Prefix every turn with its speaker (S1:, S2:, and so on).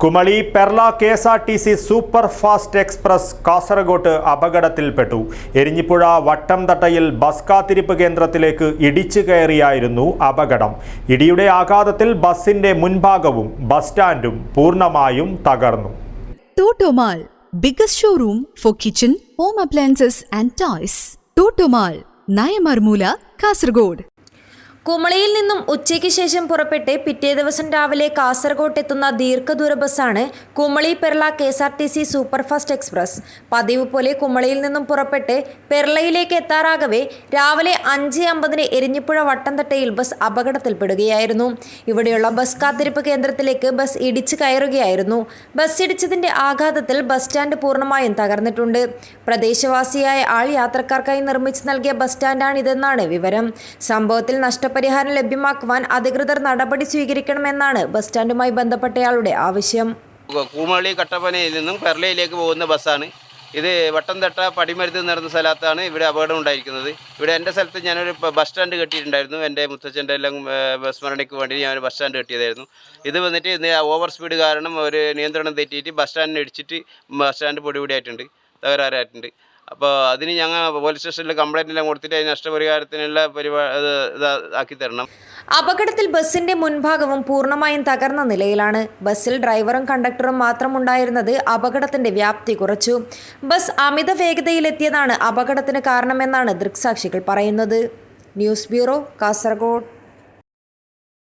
S1: Kumily Perla K S R T C super fast express കാസർഗോട്ട് അപകടത്തിൽപ്പെട്ടു എരിഞ്ഞിപ്പുഴ വട്ടം തട്ടയിൽ bus കാത്തിരിപ്പ് കേന്ദ്രത്തിലേക്ക് ഇടിച്ചു കയറിയായിരുന്നു അപകടം ഇടിയുടെ ആഘാതത്തിൽ ബസിന്റെ മുൻഭാഗവും ബസ് സ്റ്റാൻഡും പൂർണമായും തകർന്നു
S2: Toto Mall biggest showroom for kitchen home appliances and toys. Toto Mall Nayamarmoola Kasargod.
S3: കുമളിയിൽ നിന്നും ഉച്ചയ്ക്ക് ശേഷം പുറപ്പെട്ട് പിറ്റേ ദിവസം രാവിലെ കാസർഗോട്ട് എത്തുന്ന ദീർഘദൂര ബസ്സാണ് Kumily Perla K S R T C superfast express. പതിവ് പോലെ കുമളിയിൽ നിന്നും പുറപ്പെട്ട് പെർളയിലേക്ക് എത്താറാകവെ രാവിലെ അഞ്ച് അമ്പതിന് എരിഞ്ഞിപ്പുഴ വട്ടംതട്ടയിൽ ബസ് അപകടത്തിൽപ്പെടുകയായിരുന്നു. ഇവിടെയുള്ള ബസ് കാത്തിരിപ്പ് കേന്ദ്രത്തിലേക്ക് ബസ് ഇടിച്ചു കയറുകയായിരുന്നു. ബസ് ഇടിച്ചതിന്റെ ആഘാതത്തിൽ ബസ് സ്റ്റാൻഡ് പൂർണമായും തകർന്നിട്ടുണ്ട്. പ്രദേശവാസിയായ ആൾ യാത്രക്കാർക്കായി നിർമ്മിച്ചു നൽകിയ ബസ് സ്റ്റാൻഡാണിതെന്നാണ് വിവരം. സംഭവത്തിൽ നഷ്ടപരിഹാരം ലഭ്യമാക്കുവാൻ അധികൃതർ നടപടി സ്വീകരിക്കണമെന്നാണ് ബസ് സ്റ്റാൻഡുമായി ബന്ധപ്പെട്ടയാളുടെ ആവശ്യം.
S4: കൂമളി കട്ടപ്പനയിൽ നിന്നും പെർളയിലേക്ക് പോകുന്ന ബസ്സാണ്. ഇത് വട്ടംതട്ട പടിമരുന്ന് നടന്ന സ്ഥലത്താണ് ഇവിടെ അപകടം ഉണ്ടായിരിക്കുന്നത്. ഇവിടെ എന്റെ സ്ഥലത്ത് ഞാനൊരു ബസ് സ്റ്റാൻഡ് കെട്ടിയിട്ടുണ്ടായിരുന്നു. എന്റെ മുത്തച്ഛന്റെ എല്ലാം സ്മരണയ്ക്ക് വേണ്ടി ഞാൻ ഒരു ബസ് സ്റ്റാൻഡ് കെട്ടിയതായിരുന്നു. ഇത് വന്നിട്ട് ഇന്ന് ഓവർ സ്പീഡ് കാരണം ഒരു നിയന്ത്രണം തെറ്റിയിട്ട് ബസ് സ്റ്റാൻഡിനെ ഇടിച്ചിട്ട് ബസ് സ്റ്റാൻഡ് പൊടിപൊടിയായിട്ടുണ്ട്. തകരാറായിട്ടുണ്ട്. അപ്പോൾ അതിന് ഞങ്ങൾ പോലീസ് സ്റ്റേഷനിൽ കംപ്ലൈന്റ് എല്ലാം കൊടുത്തിട്ട് അതിന് നഷ്ടപരിഹാരത്തിനുള്ള പരിപാടി തരണം.
S3: അപകടത്തിൽ ബസിന്റെ മുൻഭാഗവും പൂർണമായും തകർന്ന നിലയിലാണ്. ബസ്സിൽ ഡ്രൈവറും കണ്ടക്ടറും മാത്രം ഉണ്ടായിരുന്നത് അപകടത്തിന്റെ വ്യാപ്തി കുറച്ചു. ബസ് അമിത വേഗതയിലെത്തിയതാണ് അപകടത്തിന് കാരണമെന്നാണ് ദൃക്സാക്ഷികൾ പറയുന്നത്. News bureau Kasaragod.